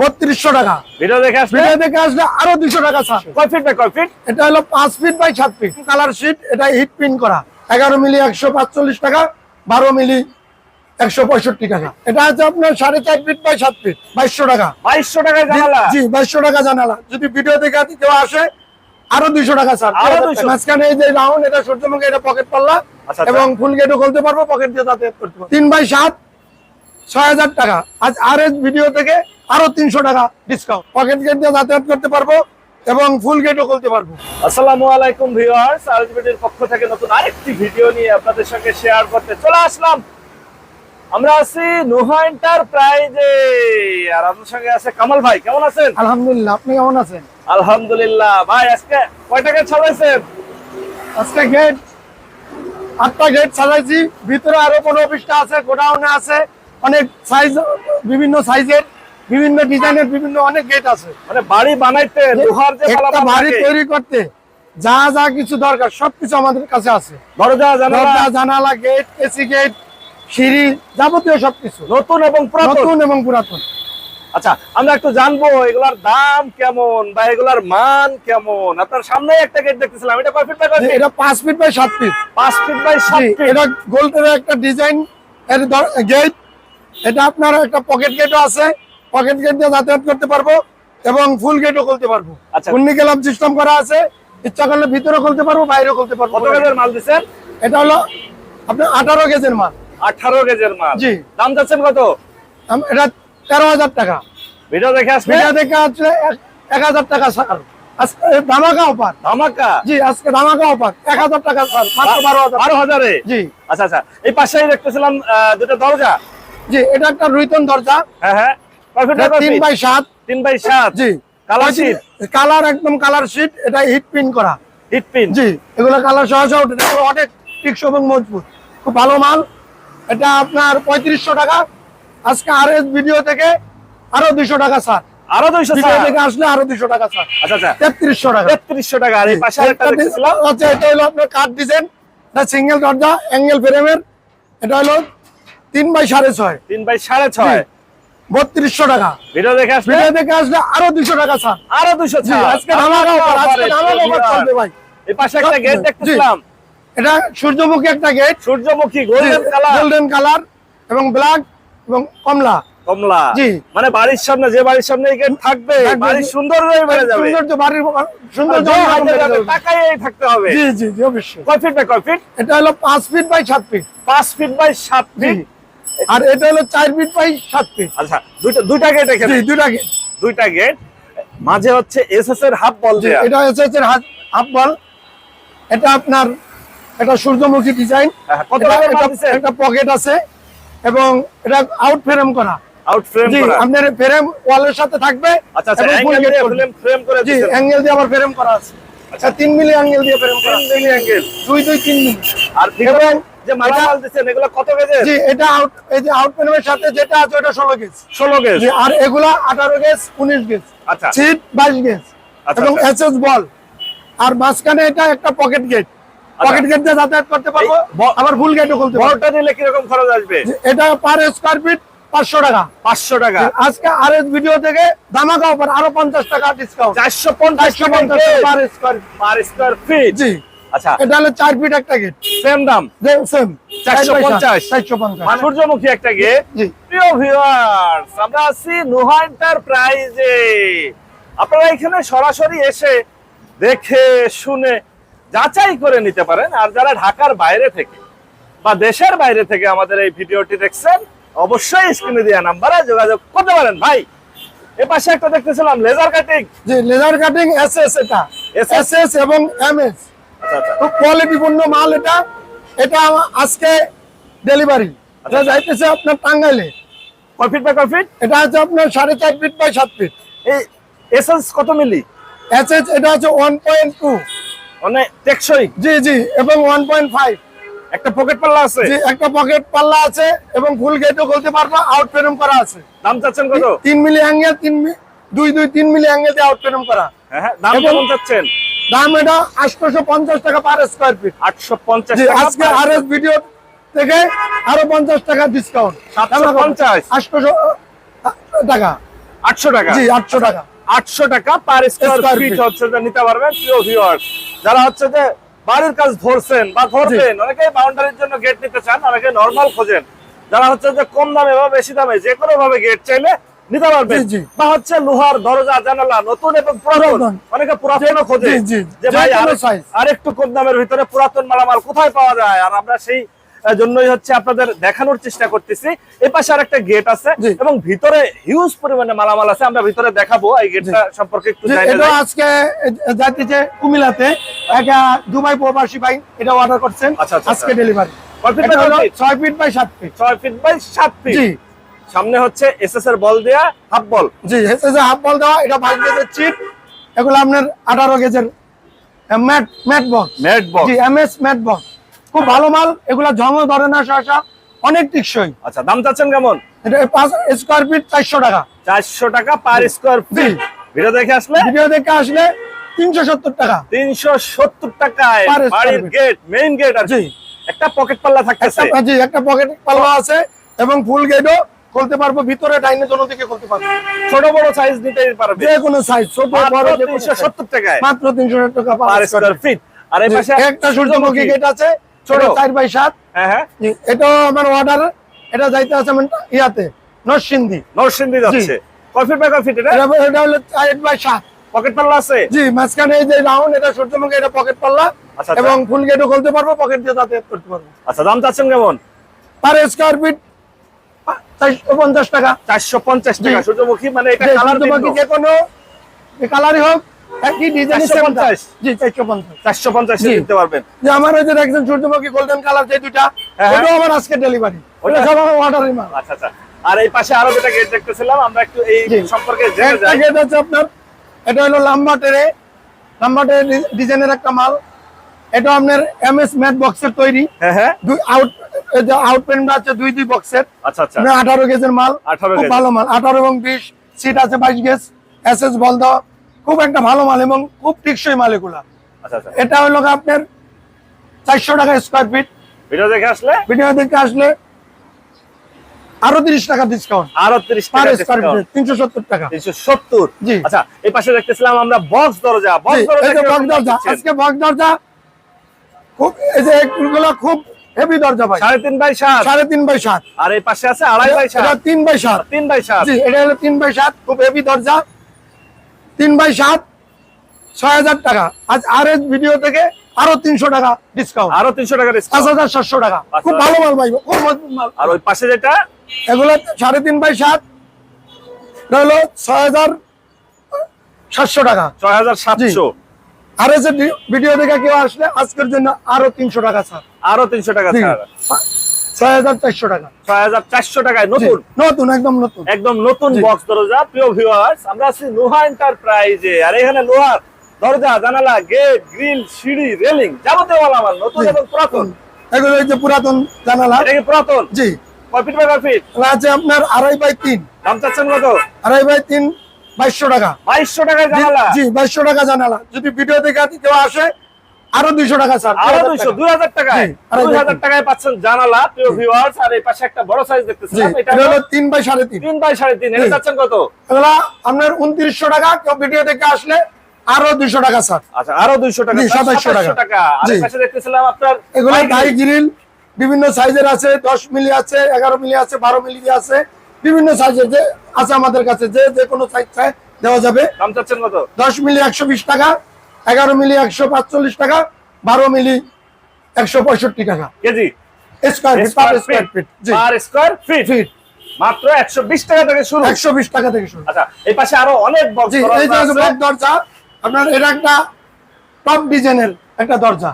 বত্রিশশো টাকা। ভিডিও দেখে ভিডিও দেখে আসলে আরও দুশো টাকা ছাড় কয় ফিট বাই কয় ফিট এটা হলো পাঁচ ফিট বাই সাত ফিট কালার শিট এটা হিট প্রিন্ট করা। এগারো মিলি একশো পাঁচচল্লিশ টাকা বারো মিলি একশো পঁয়ষট্টি টাকা। এটা আছে আপনার সাড়ে চার ফিট বাই সাত ফিট বাইশশো টাকা। বাইশশো টাকায় জানালা? জি বাইশশো টাকা জানালা। যদি ভিডিও দেখে কেউ আসে আরও দুইশো টাকা স্যার। আরও 200 মাঝখানে এই যে রাউন্ড এটা সূর্যমুখী এটা পকেট পাল্লা। আচ্ছা, আচ্ছা। এবং ফুল গেটও খুলতে পারব পকেট দিয়ে যাতায়াত করতে পারব। তিন বাই সাত ছয় হাজার টাকা। আজ আর ভিডিও থেকে আরও তিনশো টাকা ডিসকাউন্ট পকেট গেট দিয়ে যাতায়াত করতে পারব এবং ফুল গেটও খুলতে পারব। আসসালামু আলাইকুম ভিউয়ার্স আরজিবিটির পক্ষ থেকে নতুন আরেকটি ভিডিও নিয়ে আপনাদের সঙ্গে শেয়ার করতে চলে আসলাম। আমরা আছি নুহা এন্টারপ্রাইজে আর আপনার সঙ্গে আছে কামাল ভাই কেমন আছেন? আলহামদুলিল্লাহ আপনি কেমন আছেন? আলহামদুলিল্লাহ। ভাই আজকে কয় টাকা ছাড়াইছেন আজকে গেট আটটা গেট সাজাইছি। ভিতরে আরও পনেরো পিসটা আছে গোডাউনে আছে। অনেক সাইজ বিভিন্ন সাইজের বিভিন্ন ডিজাইনের বিভিন্ন অনেক গেট আছে। মানে বাড়ি বানাইতে লোহার যে একটা বাড়ি তৈরি করতে যা যা কিছু দরকার সবকিছু আমাদের কাছে আছে। দরজা জানালা। জানালা গেট এসি গেট সিঁড়ি যাবতীয় সবকিছু। নতুন এবং পুরাতন। নতুন এবং পুরাতন। আচ্ছা আমরা একটু জানব এগুলার দাম কেমন বা এগুলার মান কেমন? আপনার সামনে একটা গেট দেখতেছিলাম এটা কয় ফিট বাই কয় এটা পাঁচ ফিট বাই সাত ফিট পাঁচ ফিট বাই সাত ফিট এটা গোল্ডের একটা ডিজাইন এর গেট এটা আপনার একটা পকেট গেটও আছে। পকেট গেট দিয়ে যাতায়াত করতে পারব এবং ফুল গেটও খুলতে পারব। আচ্ছা। উন্নি কেলাম সিস্টেম করা আছে ইচ্ছা করলে ভিতরে খুলতে পারব বাইরেও খুলতে পারব। কত গেজের মাল দিচ্ছেন? এটা হলো আপনার আঠারো গেজের মাল। আঠারো গেজের মাল। জি। দাম যাচ্ছেন কত? এটা তেরো হাজার টাকা। ভিডিও দেখে আসবে? ভিডিও দেখে আসলে এক- হাজার টাকা ছাড়। আজকে ধামাকা অফার ধামাকা? জি আজকে ধামাকা অফার এক হাজার টাকা ছাড় মাত্র বারো হাজার। বারো হাজারে? জি। আচ্ছা আচ্ছা। এই পাশেই দেখতেছিলাম আহ, দুটো দরজা। জি এটা একটা রুইতন দরজা। হ্যাঁ হ্যাঁ। তিন বাই সাত। তিন বাই সাত। জি। কালার শিট কালার একদম কালার শিট এটা হিট প্রিন্ট করা। হিট পিন জি এগুলো কালার সহ সহ অনেক টিকসই এবং মজবুত। খুব ভালো মাল। এটা আপনার পঁয়ত্রিশশো টাকা। আজকে আর এস ভিডিও থেকে আরও দুইশো টাকা স্যার আরও দুইশো থেকে আসলে আরও দুইশো টাকা স্যার আচ্ছা আচ্ছা। তেত্রিশশো টাকা। তেত্রিশশো টাকা। আর এই পাশে আচ্ছা এটা হলো আপনার কাঠ ডিজাইন এটা সিঙ্গেল দরজা অ্যাঙ্গেল ফ্রেমের এটা হলো তিন বাই সাড়ে ছয়। তিন বাই সাড়ে ছয়। বত্রিশশো টাকা। ভিডিও দেখে ভিডিও আসলে আরও দুইশো টাকা স্যার। আরও দুইশো জি আজকে ধামাকা অফার আজকে ধামাকা অফার চলবে ভাই। এই পাশে একটা গেট দেখতেছিলাম। এটা সূর্যমুখী একটা গেট সূর্যমুখী গোল্ডেন কালার গোল্ডেন কালার এবং ব্ল্যাক এবং কমলা। কমলা। জি। মানে বাড়ির সামনে যে বাড়ির সামনে গেট থাকবে। বাড়ির সুন্দর বেড়ে যাবে। সৌন্দর্য বাড়ির যাবে। টাকায় থাকতে হবে। জি জি জি অবশ্যই। কয় ফিট বাই কয় ফিট এটা হলো পাঁচ ফিট বাই সাত ফিট পাঁচ ফিট বাই সাত ফিট আর এটা হলো চার ফিট বাই সাত ফিট আচ্ছা দুইটা দুইটা গেট এখানে? দুটা গেট দুইটা গেট মাঝে হচ্ছে এসএস এর হাফ বল এটা এসএস এর হাফ বল এটা আপনার এটা সূর্যমুখী ডিজাইন একটা পকেট আছে? এবং এটা আউট ফ্রেম করা। আউট ফ্রেম করা। আপনার ফ্রেম ওয়ালের সাথে থাকবে আচ্ছা আচ্ছা অ্যাঙ্গেল দিয়ে। ফ্রেম করে জি অ্যাঙ্গেল দিয়ে আবার ফ্রেম করা আছে। আচ্ছা। তিন মিলি অ্যাঙ্গেল দিয়ে ফ্রেম করা তিন মিলি অ্যাঙ্গেল দুই দুই তিন মিলি আর এবং যে মালামাল দিচ্ছেন এগুলো কত গেজের? জি এটা আউট এই যে আউট ফ্রেমের সাথে যেটা আছে ওটা ষোলো গেজ। ষোলো গেজ? জি, আর এগুলা আঠারো গেজ উনিশ গেজ। আচ্ছা। সিট বাইশ গেজ। আচ্ছা, এবং আচ্ছা। এসএস বল আর মাঝখানে এটা একটা পকেট গেট পকেট গেট দিয়ে যাতায়াত করতে পারব আবার ফুল গেটও খুলতে পারব। বড়টা নিলে কীরকম খরচ আসবে? এটা পার স্কোয়ার ফিট পাঁচশো টাকা। পাঁচশো টাকা। আজকে আর এস ভিডিও থেকে দামাকা অফার আরও পঞ্চাশ টাকা ডিসকাউন্ট চারশো পঞ্চাশ টাকা per square per square feet জি। আচ্ছা। এটা হলো চার ফিট একটা গেট সেম দাম? সেম 450 চারশো পঞ্চাশ। সূর্যমুখী একটা গেট প্রিয় ভিউয়ার্স আমরা আছি নুহা এন্টারপ্রাইজে আপনারা এখানে সরাসরি এসে দেখে শুনে যাচাই করে নিতে পারেন। আর যারা ঢাকার বাইরে থেকে বা দেশের বাইরে থেকে আমাদের এই ভিডিওটি দেখছেন অবশ্যই স্ক্রিনে দেওয়া নাম্বারে যোগাযোগ করতে পারেন। ভাই এ পাশে একটা দেখতেছিলাম লেজার কাটিং জি লেজার কাটিং এসএস এটা। SS এসএস এবং এমএস খুব কোয়ালিটিপূর্ণ মাল এটা এটা আজকে ডেলিভারি এটা যাইতেছে আপনার টাঙ্গাইলে। কয় ফিট বাই কয় ফিট এটা হচ্ছে আপনার সাড়ে চার ফিট বাই সাত ফিট এই এসেন্স কত মিলি এসএস এটা হচ্ছে ওয়ান পয়েন্ট টু মানে টেকসই। জি জি এবং ওয়ান পয়েন্ট ফাইভ একটা পকেট পাল্লা আছে? জি একটা পকেট পাল্লা আছে এবং ফুল গেটও খুলতে পারব আউট ফ্রেম করা আছে। দাম চাচ্ছেন কত? তিন মিলি অ্যাঙ্গেল তিন দুই দুই তিন মিলি অ্যাঙ্গেল দিয়ে আউট ফ্রেম করা। হ্যাঁ হ্যাঁ দাম কেমন চাচ্ছেন? দাম এটা আটশোশো পঞ্চাশ টাকা পার স্কোয়ার ফিট আটশো পঞ্চাশ আজকে আর এস ভিডিও থেকে আরও পঞ্চাশ টাকা ডিসকাউন্ট 750 আটশোশো টাকা। আটশো টাকা। জি আটশো টাকা। আটশো টাকা পার স্কোয়ার ফিট হচ্ছে যে নিতে পারবেন প্রিয় ভিউয়ার্স যারা হচ্ছে যে বাড়ির কাজ ধরছেন বা ধরবেন অনেকে বাউন্ডারির জন্য গেট নিতে চান অনেকে নরমাল খোঁজেন। যারা হচ্ছে যে কম দামে বা বেশি দামে যে কোনো ভাবে গেট চাইলে নিতে পারবেন। বা হচ্ছে লোহার দরজা জানালা নতুন এবং পুরাতন পুরাতন। অনেকে পুরাতনও খোঁজে। যে যে ভাই size। আরেকটু কম দামের ভিতরে পুরাতন মালামাল কোথায় পাওয়া যায় আর আমরা সেই জন্যই হচ্ছে আপনাদের দেখানোর চেষ্টা করতেছি এই পাশে আরেকটা গেট আছে এবং ভিতরে হিউজ পরিমাণে মালামাল আছে আমরা ভিতরে দেখাবো এই গেটটা সম্পর্কে একটু যে। আজকে যাইতেছে কুমিল্লাতে একটা দুবাই প্রবাসী ভাই এটা অর্ডার করছেন আচ্ছা, আচ্ছা, আজকে আচ্ছা। ডেলিভারি কয় ফিট? ছয় ফিট বাই সাত ফিট ছয় ফিট বাই সাত ফিট সামনে হচ্ছে এসএস এর বল দেয়া হাফ বল জি যে হাফ বল দেওয়া এটা বাইশ গেজের চিপ এগুলো আপনার আঠারো গেজের matte matte box net box জি এম এস ম্যাট বক্স খুব ভালো মাল এগুলা জমও ধরে না অনেক টিকসই। আচ্ছা দাম চাচ্ছেন কেমন? এটা পাঁচ স্কোয়ার ফিট চারশো টাকা। চারশো টাকা পার স্কোয়ার ফিট ভিডিও দেখে আসলে? ভিডিও দেখে আসলে তিনশো সত্তর টাকা। তিনশো সত্তর টাকায় বাড়ির গেট মেইন গেট আর জি। একটা পকেট পাল্লা থাকতেছে। জি একটা পকেট পাল্লা আছে এবং ফুল গেটও খুলতে পারব ভিতরে ডাইনে জন্য থেকে খুলতে পারব। ছোট বড় সাইজ নিতে পারবে। যে কোনো সাইজ ছোট বড় যে কোনো তিনশো size। সত্তর টাকায়। মাত্র তিনশো টাকা পার স্কোয়ার ফিট আর এই পাশে একটা সূর্যমুখী গেট আছে ছোট। ছোট। চার বাই সাত। হ্যাঁ হ্যাঁ। জি, এটাও আমার অর্ডার এটা যাইতে আছে আমার ইয়াতে নরসিংদী। নরসিংদী যাচ্ছে। কয় ফিট বাই কয় ফিট এটা? এটা এটা হলো চার বাই সাত। পকেট পাল্লা আছে? জি মাঝখানে এই যে রাউন্ড এটা সূর্যমুখী এটা পকেট পাল্লা আচ্ছা, আচ্ছা। এবং ফুল গেটও খুলতে পারব পকেট দিয়ে যাতায়াত করতে পারব। আচ্ছা দাম চাচ্ছেন কেমন? পার স্কোয়ার ফিট পঞ্চাশ টাকা। চারশো পঞ্চাশ টাকা সূর্যমুখী মানে এটা সূর্যমুখী যে কোনো কালারই হোক একই ডিজাইন 450 জি চারশো পঞ্চাশ। চারশো দিতে পারবেন। যে আমার ওই যে দেখছেন সূর্যমুখী গোল্ডেন কালার যে। ওটাও আমার আজকে ডেলিভারি ওটা সব আমার অর্ডারই মাল। আচ্ছা আচ্ছা। আর এই পাশে আরও যেটা গেট দেখতেছিলাম আমরা একটু এই সম্পর্কে গেট আছে আপনার এটা হলো লাম্বা টেরে। লাম্বা টেরে ডিজাইনের একটা মাল। এটা আপনার এমএস ম্যাট বক্সের তৈরি। হ্যাঁ হ্যাঁ। দুই আউট এই যে আউট আছে দুই দুই বক্সের আচ্ছা আচ্ছা। আঠারো গেজের মাল 18 খুব ভালো মাল। আঠারো এবং বিশ সিট আছে বাইশ গেজ এস এস বল দেওয়া খুব একটা ভালো মাল এবং খুব টিকসই মাল এগুলা। আচ্ছা আচ্ছা। এটা হলো আপনার চারশো টাকা স্কোয়ার ফিট ভিডিও দেখে আসলে? ভিডিও দেখতে আসলে আরও তিরিশ টাকা ডিসকাউন্ট আরও স্কোয়ার ফিট জি। আচ্ছা এই পাশে দেখতেছিলাম আমরা বক্স দরজা। বক্স দরজা বক্স দরজা আজকে বক্স দরজা খুব এই যে এগুলো খুব হেভি দরজা ভাই। সাড়ে তিন বাই সাত। সাড়ে তিন বাই সাত। আর এই পাশে আছে আড়াই বাই সাত। তিন বাই সাত। তিন বাই সাত। জি এটা হলো তিন বাই সাত খুব হেভি দরজা। তিন বাই সাত ছয় হাজার টাকা। আজ আর এস ভিডিও থেকে আরও তিনশো টাকা ডিসকাউন্ট আরও তিনশো টাকা পাঁচ হাজার সাতশো টাকা। খুব ভালো মাল ভাই খুব মাল। আর ওই পাশে যেটা? এগুলো সাড়ে তিন বাই সাত হলো ছয় হাজার সাতশো টাকা। ছয় হাজার সাতশো। আর এস ভিডিও দেখে কেউ আসলে আজকের জন্য আরও তিনশো টাকা ছাড়। আরও তিনশো টাকা। ছাড়। ছয় হাজার চারশো টাকা। ছয় হাজার চারশো টাকায় নতুন। নতুন একদম নতুন। একদম নতুন বক্স দরজা প্রিয় ভিউয়ার্স আমরা আছি লোহা এন্টারপ্রাইজে আর এখানে লোহার দরজা জানালা গেট গ্রিল সিঁড়ি রেলিং যাবতীয় মালামাল নতুন। এবং পুরাতন। এগুলো যে পুরাতন জানালা। এটা কি পুরাতন? জি। কয় ফিট বাই কয় ফিট আছে আপনার আড়াই বাই তিন। দাম চাচ্ছেন কত? আড়াই বাই তিন বাইশশো টাকা। বাইশশো জানালা। জি বাইশশো টাকা জানালা। যদি ভিডিও দেখে কেউ আসে আরও দুইশো টাকা স্যার। আরও দুইশো দুই হাজার টাকায়। দুই হাজার টাকায় পাচ্ছেন জানালা প্রিয় ভিউয়ার্স আর এই পাশে একটা বড় সাইজ এটা হলো হলো তিন বাই সাড়ে তিন। তিন বাই সাড়ে তিন। এটা চাচ্ছেন কত? এগুলা আপনার উনত্রিশশো টাকা কেউ ভিডিও দেখে আসলে আরও দুইশো টাকা স্যার। আচ্ছা আরও দুইশো টাকা। 2700 টাকা। আর পাশে দেখতেছিলাম আপনার এগুলো বাইক গাই গ্রিল বিভিন্ন সাইজের আছে দশ মিলি আছে এগারো মিলি আছে বারো মিলি আছে বিভিন্ন সাইজের যে আছে আমাদের কাছে যে যে কোনো সাইজ চাই দেওয়া যাবে। দাম চাচ্ছেন কত? দশ মিলি একশো বিশ টাকা এগারো মিলি একশো পাঁচচল্লিশ টাকা বারো মিলি একশো পঁয়ষট্টি টাকা। KG? Square feet per square feet per square feet feet মাত্র একশো বিশ টাকা থেকে শুরু। একশো বিশ টাকা থেকে শুরু। আচ্ছা এই পাশে আরও অনেক এই যে দরজা আপনার এটা একটা টপ ডিজাইনের একটা দরজা।